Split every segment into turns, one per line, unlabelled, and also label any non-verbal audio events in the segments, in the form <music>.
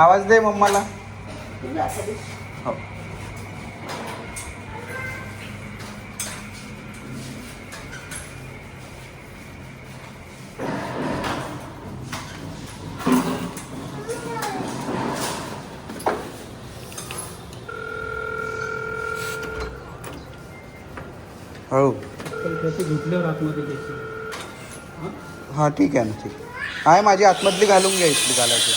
आवाज दे मम्माला. हो. हो.
घेतल्यावर आतमध्ये घ्यायचे
हा ठीक आहे ना ठीक. आहे माझी आतमधली घालून घ्या इथली घालायची.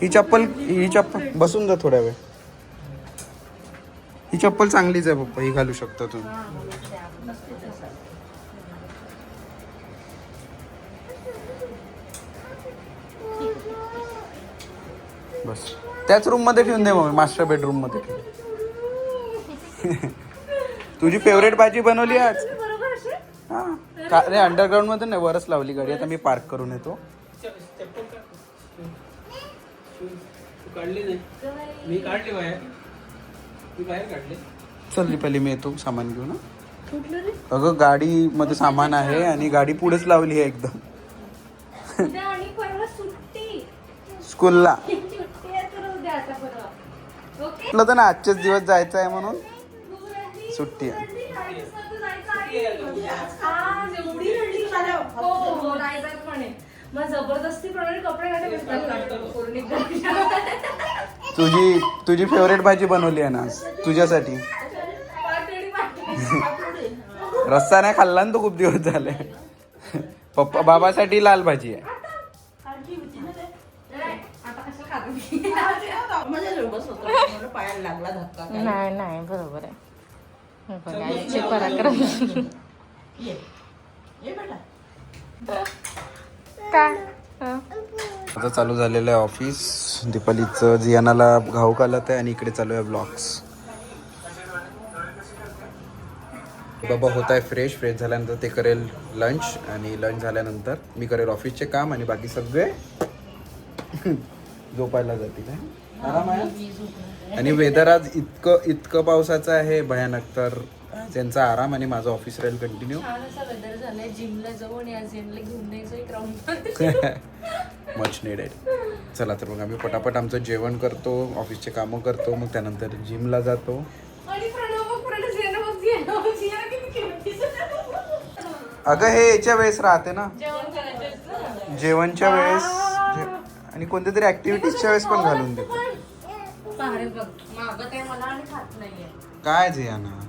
ही चप्पल ही चप्पल बसून जा थोड्या वेळ. ही चप्पल चांगलीच आहे पप्पा ही घालू शकता तुम्ही. बस. त्याच रूममध्ये ठेवून दे मग मास्टर बेडरूममध्ये <laughs> तुझी फेवरेट भाजी बनवली आज? हा. का रे अंडरग्राऊंडमध्ये नाही वरच लावली गाडी. आता मी पार्क करून येतो.
तू काढले नाही? मी काढले बाहेर. मी बाहेर काढले.
चल पहिली मी येतो सामान घेऊन. अगं गाडी मध्ये सामान आहे आणि गाडी पुढेच लावली आहे एकदम.
उद्या आणि परवा सुट्टी.
स्कूलला. <laughs>
सुट्टी आहे तर
ना आजचेच दिवस जायचं आहे म्हणून. सुट्टी आहे.
हो हो मग जबरदस्ती प्रमाणे कपडे घालून बसतात पूर्ण
तुझी तुझी फेवरेट भाजी बनवली आहे ना आज? तुझ्यासाठी. रस्सा नाही खाल्ला ना तो खूप दिवस झाले. पप्पा बाबासाठी लाल भाजी आहे.
नाही नाही बरोबर आहे. हे बघा, पराक्रम. हं.
आता चालू झालेलं आहे ऑफिस. दीपालीचं जियानाला घाऊक आलं आहे आणि इकडे चालू आहे ब्लॉग्स. बाबा होत आहे फ्रेश फ्रेश झाल्यानंतर ते करेल लंच आणि लंच झाल्यानंतर मी करेल ऑफिसचे काम आणि बाकी सगळे <laughs> झोपायला जातील हं? आराम आहे? आणि वेदर आज इतकं इतकं पावसाचं आहे भयानक. तर त्यांचा आराम आणि माझं ऑफिस राहील कंटिन्यू
छान असा वेदर झालाय जिमला जाऊ आणि आज जिमला घेऊन जायचं एक राऊंड
मच निडेड चला तर मग आम्ही पटापट आमचं जेवण करतो ऑफिसचे कामं करतो मग त्यानंतर जिमला जातो अगं हे याच्या वेळेस राहते ना जेवणच्या वेळेस जे- आणि कोणत्या तरी ऍक्टिव्हिटीजच्या वेळेस पण घालून देतो काय ना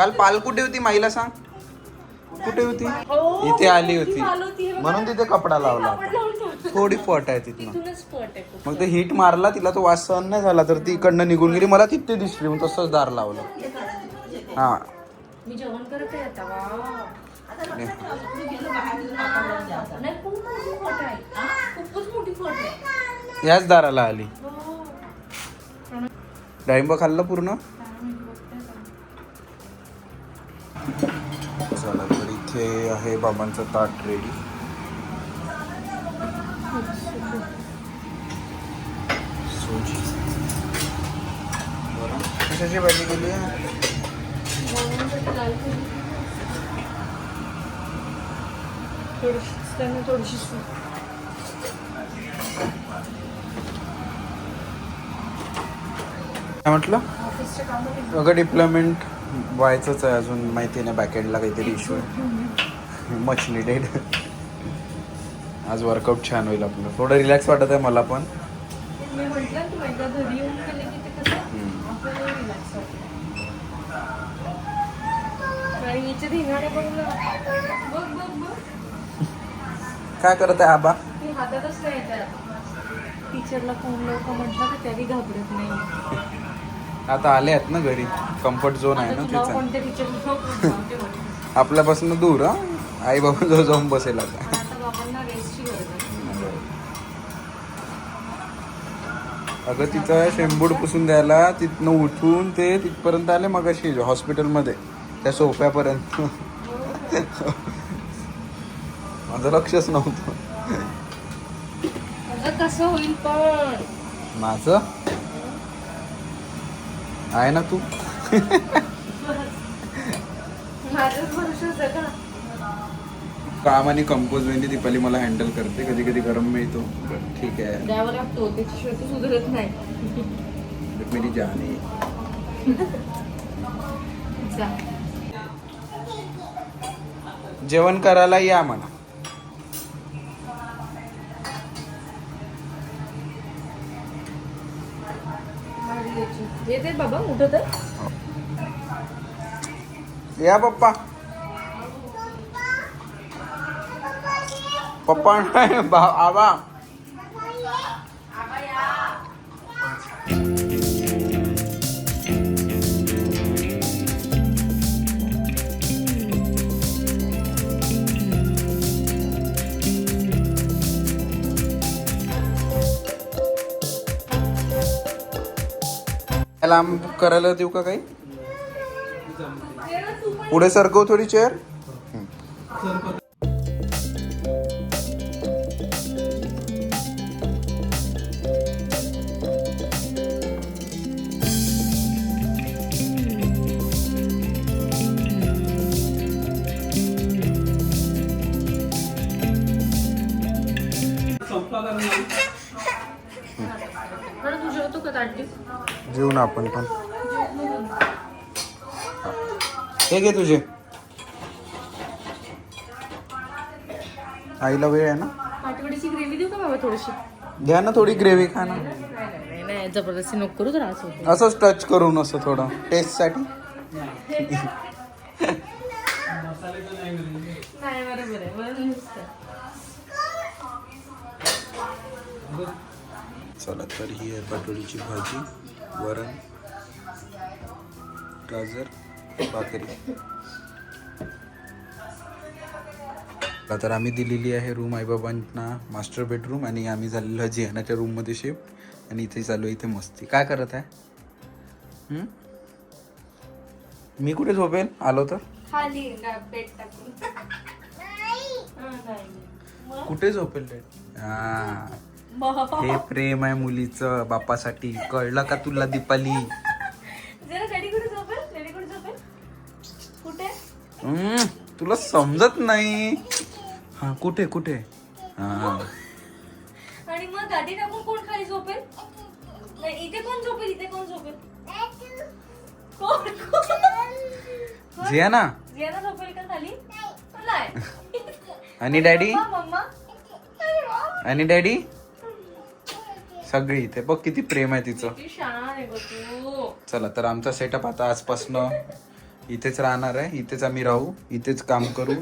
काल पाल कुठे होती माईला सांग? कुठे होती? इथे आली होती. म्हणून तिथे कपडा लावला थोडी फट आहे तिथनं. मग ते हिट मारला तिला तो वास सहन नाही झाला तर ती इकडनं निघून गेली. मला तिथे दिसली मग तसंच दार लावलं. हा. याच दाराला आली. डाळिंब खाल्लं पूर्ण? आहे बाबांचं ताट रेडी सोजी. बरं. कशाची भाजी केली आहे?
थोडीशी थोडीशी
काय म्हटलं? अगं डिप्लॉयमेंट व्हायचंच आहे अजून. माहिती नाही बॅकेंडला काहीतरी इश्यू आहे. मच निडेड आज वर्कआउट छान होईल आपलं. थोडं रिलॅक्स वाटत आहे मला पण. काय करत आहे आबा?
टीचरला फोन लावू का म्हटलं तर त्याही घाबरत नाही.
आता आले आहेत ना घरी. कम्फर्ट झोन आहे ना तिचा आपल्यापासून दूर हा? आई बाबा जवळ जाऊन बसेल आता अगं तिचं शेंबूड पुसून द्यायला तिथनं उठून ते तिथपर्यंत आले मग अशी हॉस्पिटलमध्ये त्या सोफ्यापर्यंत. माझं लक्षच नव्हतं.
अगं कसं होईल पण?
माझं? आहे ना तू?
का?
काम आणि कंपोज वेळी दीपाली मला हँडल करते. कधी कधी गरम मिळतो. ठीक आहे.
द्यावं लागतो. त्याच्याशिवाय तू सुधारत नाही.
मेरी जान आहे.
जा.
जेवण करायला या मला
येते बाबा उठत
या पप्पा. पप्पा नाही बा आबा लांब करायला देऊ का काही पुढे सरकव थोडी चेअर
का
जेवू ना आपण पण. हे घे तुझे. आईला वेळ आहे ना?
पाठवडीची ग्रेव्ही देऊ का बाबा थोडीशी?
घ्या ना थोडी ग्रेव्ही खा ना
नाही नाही जबरदस्ती नको करू त्रास होतो.
असंच टच करून असं थोडं.
टेस्टसाठी. नाही
बरोबर आहे.
चला तर ही आहे पाटोळीची भाजी वरण गाजर भाकरी. तर आम्ही दिलेली आहे रूम आईबाबांना मास्टर बेडरूम आणि आम्ही झालेलो आहे जिहानाच्या रूममध्ये शिफ्ट आणि इथे चालू आहे इथे मस्ती. काय करत आहे? हं? मी कुठे झोपेल आलो तर?
खाली बेड टाकून. हा, नाही.
कुठे झोपेल हा. हे <laughs> प्रेम आहे मुलीचं बापासाठी. कळलं का तुला दीपाली? तुला समजत नाही. हा कुठे कुठे? हा.
आणि मग गादी टाकून कोण खाली झोपेल? नाही इथे कोण झोपेल? इथे कोण झोपेल? कोण कोण?
जिया ना
जियाना झोपेल का खाली? नाही. <laughs>
आणि डॅडी. आणि डॅडी सगळी इथे. बघ किती प्रेम आहे तिचं. चला तर आमचा सेटअप आता आजपासनं इथेच राहणार आहे. इथेच आम्ही राहू इथेच काम करू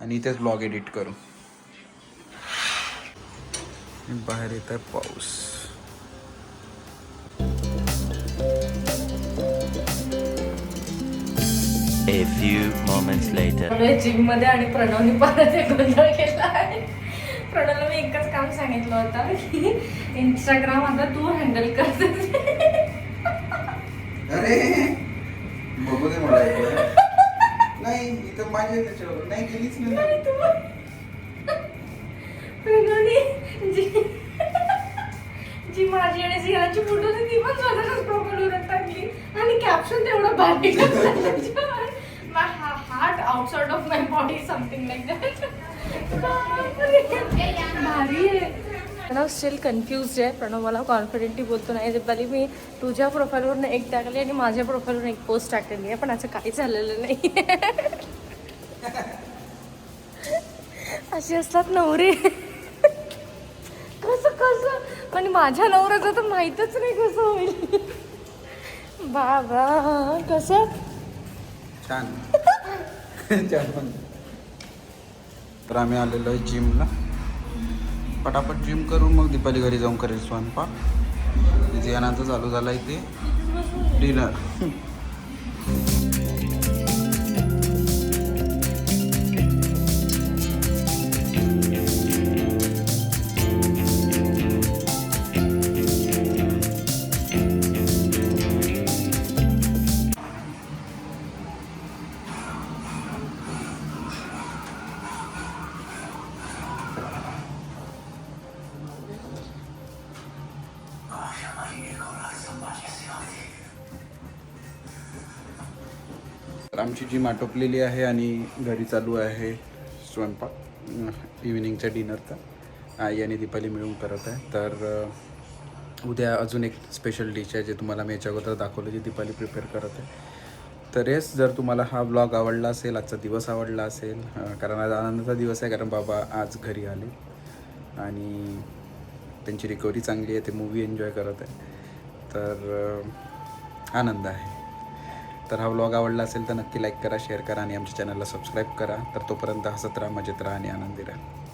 आणि इथेच ब्लॉग एडिट करू. बाहेर येत आहे पाऊस.
A few moments later.
जिममध्ये आणि प्रणवनी परत एक गोंधळ केला आहे प्रणवला मी एकच काम सांगितलं होतं की इंस्टाग्राम आता तू हँडल करते
अरे बघू दे मला एकदा. नाही इथं माझ्या त्याच्यावर. नाही गेलीच नाही.
प्रणवनी जी जी माझी आणि सियाची फोटो होती ती पण स्वतःच प्रोफाईलवर टाकली. आणि कॅप्शन तेवढं heart outside of my body something like that भारी आहे प्रणव स्टील कन्फ्युज आहे. प्रणव मला कॉन्फिडेंटली बोलतो नाही. दीपाली मी तुझ्या प्रोफाईलवरून एक टाकली आणि माझ्या प्रोफाईलवरून एक पोस्ट टाकलेली आहे. पण असं काही झालेलं नाही. असे असतात नवरे. कसं कसं? आणि माझ्या नवऱ्याचं तर माहीतच नाही कसं होईल. बाबा कसं?
छान. <laughs> छान. तर आम्ही आलेलो आहे जिमला पटापट जिम करून मग दीपाली घरी जाऊन करेल स्वयंपाक. जियानाचं चालू झाला ते. डिनर तर आमची जी माटोपलेली आहे आणि घरी चालू आहे स्वयंपाक इव्हिनिंगच्या डिनरचा आई आणि दीपाली मिळून करत आहे. तर उद्या अजून एक स्पेशल डिश आहे जे तुम्हाला मी याच्या अगोदर दाखवलं जी दीपाली प्रिपेअर करत आहे. तर येस जर तुम्हाला हा ब्लॉग आवडला असेल आजचा दिवस आवडला असेल कारण आज आनंदाचा दिवस आहे कारण बाबा आज घरी आले. आणि त्यांची रिकव्हरी चांगली आहे ते मूवी एन्जॉय करत आहे. तर आनंद आहे. तर हा व्लॉग आवडला असेल तर नक्की लाईक करा शेअर करा आणि आमच्या चॅनलला सबस्क्राईब करा. तर तोपर्यंत हसत राहा मजेत राहा आणि आनंदी राहा.